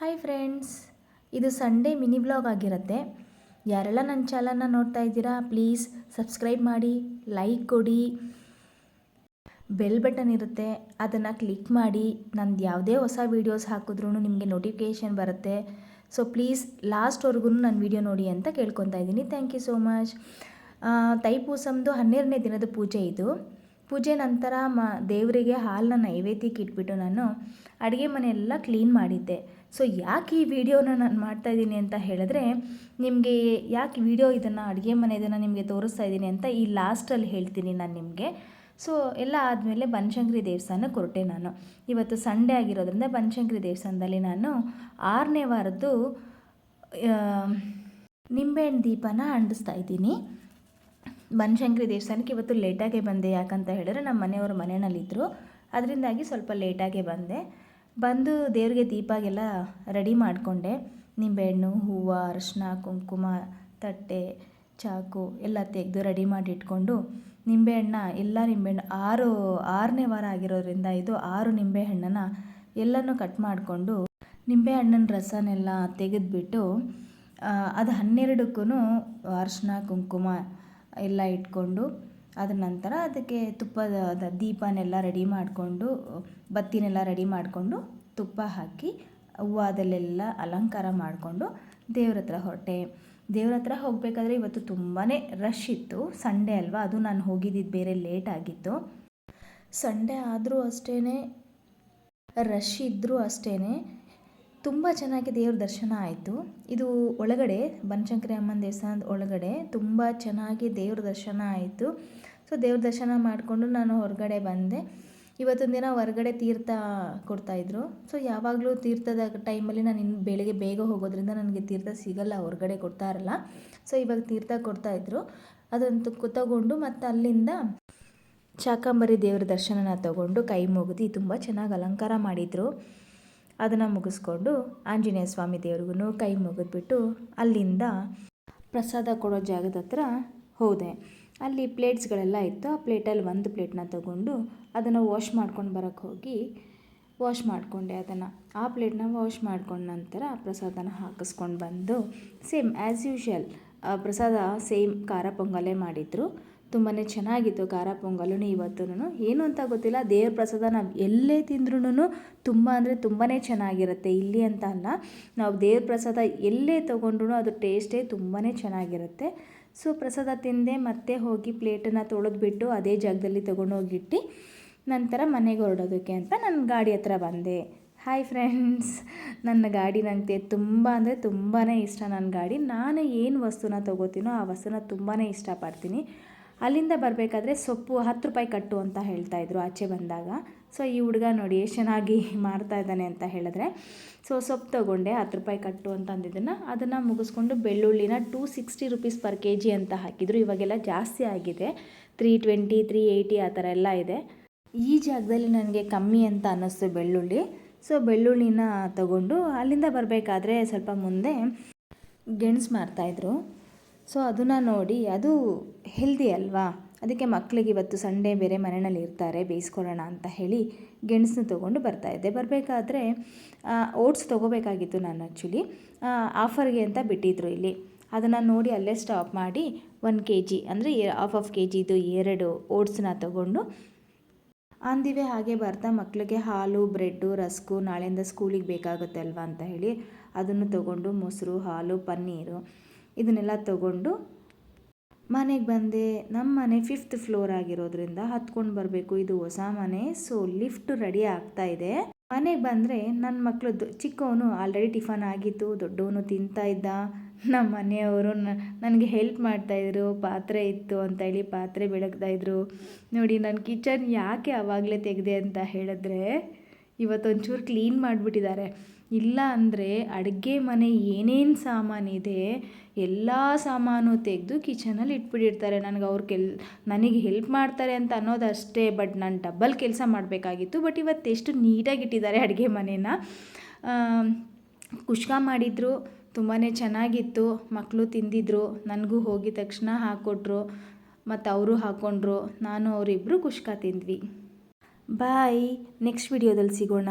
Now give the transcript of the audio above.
Hi friends ಇದು Sunday mini blog ಆಗಿರುತ್ತೆ. ಯಾರೆಲ್ಲ ನನ್ನ ಚಾನಲ್ನ ನೋಡ್ತಾ ಇದ್ದೀರಾ ಪ್ಲೀಸ್ ಸಬ್ಸ್ಕ್ರೈಬ್ ಮಾಡಿ ಲೈಕ್ ಕೊಡಿ. ಬೆಲ್ ಬಟನ್ ಇರುತ್ತೆ, ಅದನ್ನು ಕ್ಲಿಕ್ ಮಾಡಿ. ನಂದು ಯಾವುದೇ ಹೊಸ ವೀಡಿಯೋಸ್ ಹಾಕಿದ್ರೂ ನಿಮಗೆ ನೋಟಿಫಿಕೇಷನ್ ಬರುತ್ತೆ. ಸೊ ಪ್ಲೀಸ್ ಲಾಸ್ಟ್ವರೆಗೂ ನನ್ನ ವೀಡಿಯೋ ನೋಡಿ ಅಂತ ಕೇಳ್ಕೊತಾ ಇದ್ದೀನಿ. ಥ್ಯಾಂಕ್ ಯು ಸೋ ಮಚ್ ತೈಪೂಸಮ್ದು ಹನ್ನೆರಡನೇ ದಿನದ ಪೂಜೆ ಇದು. ಪೂಜೆ ನಂತರ ಮ, ದೇವರಿಗೆ ಹಾಲನ್ನ ನೈವೇದ್ಯಕ್ಕೆ ಇಟ್ಬಿಟ್ಟು ನಾನು ಅಡುಗೆ ಮನೆಯೆಲ್ಲ ಕ್ಲೀನ್ ಮಾಡಿದ್ದೆ. ಸೊ ಯಾಕೆ ಈ ವಿಡಿಯೋನ ನಾನು ಮಾಡ್ತಾ ಇದ್ದೀನಿ ಅಂತ ಹೇಳಿದ್ರೆ, ನಿಮಗೆ ಯಾಕೆ ವಿಡಿಯೋ ಇದನ್ನು, ಅಡುಗೆ ಮನೆ ಇದನ್ನು ನಿಮಗೆ ತೋರಿಸ್ತಾ ಇದ್ದೀನಿ ಅಂತ ಈ ಲಾಸ್ಟಲ್ಲಿ ಹೇಳ್ತೀನಿ ನಾನು ನಿಮಗೆ. ಸೊ ಎಲ್ಲ ಆದಮೇಲೆ ಬನಶಂಕರಿ ದೇವಸ್ಥಾನಕ್ಕೆ ಹೊರಟೆ ನಾನು. ಇವತ್ತು ಸಂಡೇ ಆಗಿರೋದ್ರಿಂದ ಬನಶಂಕರಿ ದೇವಸ್ಥಾನದಲ್ಲಿ ನಾನು ಆರನೇ ವಾರದ್ದು ನಿಂಬೆಹಣ್ಣು ದೀಪನ ಅಂಡಿಸ್ತಾ ಇದ್ದೀನಿ. ಬನಶಂಕರಿ ದೇವಸ್ಥಾನಕ್ಕೆ ಇವತ್ತು ಲೇಟಾಗೆ ಬಂದೆ ಯಾಕಂತ ಹೇಳಿದ್ರೆ ನಮ್ಮ ಮನೆಯವರು ಮನೆಯಲ್ಲಿದ್ದರು ಅದರಿಂದಾಗಿ ಸ್ವಲ್ಪ ಲೇಟಾಗೆ ಬಂದೆ. ಬಂದು ದೇವರಿಗೆ ದೀಪಾಗೆಲ್ಲ ರೆಡಿ ಮಾಡಿಕೊಂಡೆ. ನಿಂಬೆಹಣ್ಣು, ಹೂವು, ಅರಶಿನ, ಕುಂಕುಮ, ತಟ್ಟೆ, ಚಾಕು ಎಲ್ಲ ತೆಗೆದು ರೆಡಿ ಮಾಡಿ ಇಟ್ಕೊಂಡು ನಿಂಬೆಹಣ್ಣ ಎಲ್ಲ ನಿಂಬೆಹಣ್ಣು ಆರು, ಆರನೇ ವಾರ ಆಗಿರೋದ್ರಿಂದ ಇದು ಆರು ನಿಂಬೆಹಣ್ಣನ್ನು ಎಲ್ಲನೂ ಕಟ್ ಮಾಡಿಕೊಂಡು ನಿಂಬೆಹಣ್ಣಿನ ರಸನೆಲ್ಲ ತೆಗೆದುಬಿಟ್ಟು ಅದು ಹನ್ನೆರಡಕ್ಕೂ ಅರಶಿನ, ಕುಂಕುಮ ಎಲ್ಲ ಇಟ್ಕೊಂಡು ಅದ ನಂತರ ಅದಕ್ಕೆ ತುಪ್ಪದ ದೀಪನೆಲ್ಲ ರೆಡಿ ಮಾಡಿಕೊಂಡು, ಬತ್ತಿನೆಲ್ಲ ರೆಡಿ ಮಾಡಿಕೊಂಡು ತುಪ್ಪ ಹಾಕಿ ಹೂವಾದಲ್ಲೆಲ್ಲ ಅಲಂಕಾರ ಮಾಡಿಕೊಂಡು ದೇವ್ರ ಹತ್ರ ಹೊರಟೆ. ದೇವ್ರ ಹತ್ರ ಹೋಗಬೇಕಾದ್ರೆ ಇವತ್ತು ತುಂಬಾ ರಶ್ ಇತ್ತು. ಸಂಡೇ ಅಲ್ವಾ? ಅದು ನಾನು ಹೋಗಿದ್ದಿದ್ದು ಬೇರೆ ಲೇಟ್ ಆಗಿತ್ತು. ಸಂಡೇ ಆದರೂ ಅಷ್ಟೇ ರಶ್ ಇದ್ದರೂ ಅಷ್ಟೇ ತುಂಬ ಚೆನ್ನಾಗಿ ದೇವ್ರ ದರ್ಶನ ಆಯಿತು. ಇದು ಒಳಗಡೆ, ಬನಶಂಕರಿ ಅಮ್ಮನ ದೇವಸ್ಥಾನದ ಒಳಗಡೆ ತುಂಬ ಚೆನ್ನಾಗಿ ದೇವ್ರ ದರ್ಶನ ಆಯಿತು. ಸೊ, ದೇವ್ರ ದರ್ಶನ ಮಾಡಿಕೊಂಡು ನಾನು ಹೊರಗಡೆ ಬಂದೆ. ಇವತ್ತೊಂದು ದಿನ ಹೊರಗಡೆ ತೀರ್ಥ ಕೊಡ್ತಾಯಿದ್ರು ಸೊ, ಯಾವಾಗಲೂ ತೀರ್ಥದ ಟೈಮಲ್ಲಿ ನಾನು ಇನ್ನು ಬೆಳಗ್ಗೆ ಬೇಗ ಹೋಗೋದ್ರಿಂದ ನನಗೆ ತೀರ್ಥ ಸಿಗಲ್ಲ, ಹೊರಗಡೆ ಕೊಡ್ತಾ ಇರಲ್ಲ. ಸೊ, ಇವಾಗ ತೀರ್ಥ ಕೊಡ್ತಾಯಿದ್ರು ಅದನ್ನು ತಗೊಂಡು ಮತ್ತು ಅಲ್ಲಿಂದ ಶಾಕಂಬರಿ ದೇವ್ರ ದರ್ಶನನ ತಗೊಂಡು ಕೈ ಮುಗಿದು ತುಂಬ ಚೆನ್ನಾಗಿ ಅಲಂಕಾರ ಮಾಡಿದರು. ಅದನ್ನು ಮುಗಿಸ್ಕೊಂಡು ಆಂಜನೇಯ ಸ್ವಾಮಿ ದೇವ್ರಿಗೂ ಕೈ ಮುಗಿದ್ಬಿಟ್ಟು ಅಲ್ಲಿಂದ ಪ್ರಸಾದ ಕೊಡೋ ಜಾಗದ ಹತ್ರ ಹೋದೆ. ಅಲ್ಲಿ ಪ್ಲೇಟ್ಸ್ಗಳೆಲ್ಲ ಇತ್ತು. ಆ ಪ್ಲೇಟಲ್ಲಿ ಒಂದು ಪ್ಲೇಟ್ನ ತಗೊಂಡು ಅದನ್ನು ವಾಶ್ ಮಾಡ್ಕೊಂಡು ಬರೋಕ್ಕೆ ಹೋಗಿ ವಾಶ್ ಮಾಡಿಕೊಂಡೆ ಅದನ್ನು. ಆ ಪ್ಲೇಟ್ನ ವಾಶ್ ಮಾಡ್ಕೊಂಡ ನಂತರ ಪ್ರಸಾದನ ಹಾಕಿಸ್ಕೊಂಡು ಬಂದು ಸೇಮ್ ಆ್ಯಸ್ ಯೂಶ್ವಲ್ ಪ್ರಸಾದ ಸೇಮ್ ಖಾರ ಪೊಂಗಲೇ ಮಾಡಿದರು. ತುಂಬಾ ಚೆನ್ನಾಗಿತ್ತು ಖಾರ ಪೊಂಗಲು ಇವತ್ತೂ ಏನು ಅಂತ ಗೊತ್ತಿಲ್ಲ, ದೇವ್ರ ಪ್ರಸಾದ ನಾವು ಎಲ್ಲೇ ತಿಂದ್ರೂ ತುಂಬ ಅಂದರೆ ತುಂಬಾ ಚೆನ್ನಾಗಿರುತ್ತೆ. ಇಲ್ಲಿ ಅಂತ ಅಲ್ಲ, ನಾವು ದೇವ್ರ ಪ್ರಸಾದ ಎಲ್ಲೇ ತೊಗೊಂಡ್ರು ಅದು ಟೇಸ್ಟೇ ತುಂಬಾ ಚೆನ್ನಾಗಿರುತ್ತೆ. ಸೊ ಪ್ರಸಾದ ತಿಂದೆ, ಮತ್ತೆ ಹೋಗಿ ಪ್ಲೇಟನ್ನು ತೊಳೆದ್ಬಿಟ್ಟು ಅದೇ ಜಾಗದಲ್ಲಿ ತೊಗೊಂಡೋಗಿಟ್ಟು ನಂತರ ಮನೆಗೆ ಹೊರಡೋದಕ್ಕೆ ಅಂತ ನನ್ನ ಗಾಡಿ ಹತ್ರ ಬಂದೆ. ಹಾಯ್ ಫ್ರೆಂಡ್ಸ್, ನನ್ನ ಗಾಡಿ ನನಗೆ ತುಂಬ ಅಂದರೆ ತುಂಬಾ ಇಷ್ಟ. ನನ್ನ ಗಾಡಿ, ನಾನು ಏನು ವಸ್ತುನ ತೊಗೋತೀನೋ ಆ ವಸ್ತುನ ತುಂಬಾ ಇಷ್ಟಪಡ್ತೀನಿ. ಅಲ್ಲಿಂದ ಬರಬೇಕಾದ್ರೆ ಸೊಪ್ಪು ಹತ್ತು ರೂಪಾಯಿ ಕಟ್ಟು ಅಂತ ಹೇಳ್ತಾ ಇದ್ರು ಆಚೆ ಬಂದಾಗ. ಸೊ ಈ ಹುಡುಗ ನೋಡಿ ಎಷ್ಟು ಚೆನ್ನಾಗಿ ಮಾರ್ತಾ ಇದ್ದಾನೆ ಅಂತ ಹೇಳಿದ್ರೆ ಸೊ ಸೊಪ್ಪು ತೊಗೊಂಡೆ, ಹತ್ತು ರೂಪಾಯಿ ಕಟ್ಟು ಅಂತ ಅಂದಿದ್ದನ್ನು ಅದನ್ನು ಮುಗಿಸ್ಕೊಂಡು ಬೆಳ್ಳುಳ್ಳಿನ two sixty rupees per K G ಅಂತ ಹಾಕಿದರು. ಇವಾಗೆಲ್ಲ ಜಾಸ್ತಿ ಆಗಿದೆ. ತ್ರೀ ಟ್ವೆಂಟಿ ತ್ರೀ ಏಯ್ಟಿ ಆ ಥರ ಎಲ್ಲ ಇದೆ. ಈ ಜಾಗದಲ್ಲಿ ನನಗೆ ಕಮ್ಮಿ ಅಂತ ಅನ್ನಿಸ್ತು ಬೆಳ್ಳುಳ್ಳಿ. ಸೊ ಬೆಳ್ಳುಳ್ಳಿನ ತಗೊಂಡು ಅಲ್ಲಿಂದ ಬರಬೇಕಾದ್ರೆ ಸ್ವಲ್ಪ ಮುಂದೆ ಗೆಣಸು ಮಾರ್ತಾಯಿದ್ರು ಸೊ ಅದನ್ನು ನೋಡಿ, ಅದು ಹೆಲ್ದಿ ಅಲ್ವಾ? ಅದಕ್ಕೆ ಮಕ್ಕಳಿಗೆ ಇವತ್ತು ಸಂಡೇ ಬೇರೆ ಮನೆಯಲ್ಲಿ ಇರ್ತಾರೆ, ಬೇಯಿಸ್ಕೊಳ್ಳೋಣ ಅಂತ ಹೇಳಿ ಗೆಣಸನ್ನ ತೊಗೊಂಡು ಬರ್ತಾಯಿದ್ದೆ ಬರಬೇಕಾದ್ರೆ ಓಟ್ಸ್ ತೊಗೋಬೇಕಾಗಿತ್ತು ನಾನು ಆ್ಯಕ್ಚುಲಿ ಆಫರ್ಗೆ ಅಂತ ಬಿಟ್ಟಿದ್ರು ಇಲ್ಲಿ. ಅದನ್ನು ನೋಡಿ ಅಲ್ಲೇ ಸ್ಟಾಪ್ ಮಾಡಿ ಒನ್ ಕೆ ಜಿ ಅಂದರೆ ಹಾಫ್ ಆಫ್ ಕೆ ಜಿದು ಎರಡು ಓಟ್ಸನ್ನ ತೊಗೊಂಡು ಅಂದಿವೆ ಹಾಗೆ ಬರ್ತಾ ಮಕ್ಕಳಿಗೆ ಹಾಲು ಬ್ರೆಡ್ಡು ರಸ್ಕು, ನಾಳೆಯಿಂದ ಸ್ಕೂಲಿಗೆ ಬೇಕಾಗುತ್ತೆ ಅಲ್ವಾ ಅಂತ ಹೇಳಿ ಅದನ್ನು ತೊಗೊಂಡು ಮೊಸರು, ಹಾಲು, ಪನ್ನೀರು. ಇದನ್ನೆಲ್ಲ ತಗೊಂಡು ಮನೆಗೆ ಬಂದೆ. ನಮ್ಮ ಮನೆ ಫಿಫ್ತ್ ಫ್ಲೋರ್ ಆಗಿರೋದ್ರಿಂದ ಹತ್ಕೊಂಡು ಬರಬೇಕು. ಇದು ಹೊಸ ಮನೆ. ಸೊ ಲಿಫ್ಟ್ ರೆಡಿ ಆಗ್ತಾ ಇದೆ. ಮನೆಗೆ ಬಂದರೆ ನನ್ನ ಮಕ್ಕಳು ಚಿಕ್ಕವನು ಆಲ್ರೆಡಿ ಟಿಫನ್ ಆಗಿತ್ತು. ದೊಡ್ಡವನು ತಿಂತಾ ಇದ್ದ. ನಮ್ಮ ಮನೆಯವರು ನನಗೆ ಹೆಲ್ಪ್ ಮಾಡ್ತಾಯಿದ್ರು ಪಾತ್ರೆ ಇತ್ತು ಅಂತ ಹೇಳಿ ಪಾತ್ರೆ ಬೆಳಗ್ತಾಯಿದ್ರು ನೋಡಿ ನನ್ನ ಕಿಚನ್ ಯಾಕೆ ಆವಾಗಲೇ ತೆಗೆದೆ ಅಂತ ಹೇಳಿದ್ರೆ ಇವತ್ತೊಂಚೂರು ಕ್ಲೀನ್ ಮಾಡಿಬಿಟ್ಟಿದ್ದಾರೆ. ಇಲ್ಲ ಅಂದರೆ ಅಡುಗೆ ಮನೆ ಏನೇನು ಸಾಮಾನಿದೆ, ಎಲ್ಲ ಸಾಮಾನು ತೆಗೆದು ಕಿಚನಲ್ಲಿ ಇಟ್ಬಿಟ್ಟಿರ್ತಾರೆ. ನನಗೆ ಅವ್ರು ಕೆಲ್, ನನಗೆ ಹೆಲ್ಪ್ ಮಾಡ್ತಾರೆ ಅಂತ ಅನ್ನೋದು ಅಷ್ಟೇ ಬಟ್ ನಾನು ಡಬ್ಬಲ್ ಕೆಲಸ ಮಾಡಬೇಕಾಗಿತ್ತು. ಬಟ್ ಇವತ್ತು ಎಷ್ಟು ನೀಟಾಗಿ ಇಟ್ಟಿದ್ದಾರೆ ಅಡುಗೆ ಮನೇನ. ಕುಷ್ಕ ಮಾಡಿದರು ತುಂಬಾ ಚೆನ್ನಾಗಿತ್ತು. ಮಕ್ಕಳು ತಿಂದಿದ್ರು, ನನಗೂ ಹೋಗಿದ ತಕ್ಷಣ ಹಾಕ್ಕೊಟ್ರು ಮತ್ತು ಅವರು ಹಾಕ್ಕೊಂಡ್ರು ನಾನು ಅವರಿಬ್ಬರು ಕುಷ್ಕ ತಿಂದ್ವಿ. ಬಾಯ್, ನೆಕ್ಸ್ಟ್ ವಿಡಿಯೋದಲ್ಲಿ ಸಿಗೋಣ.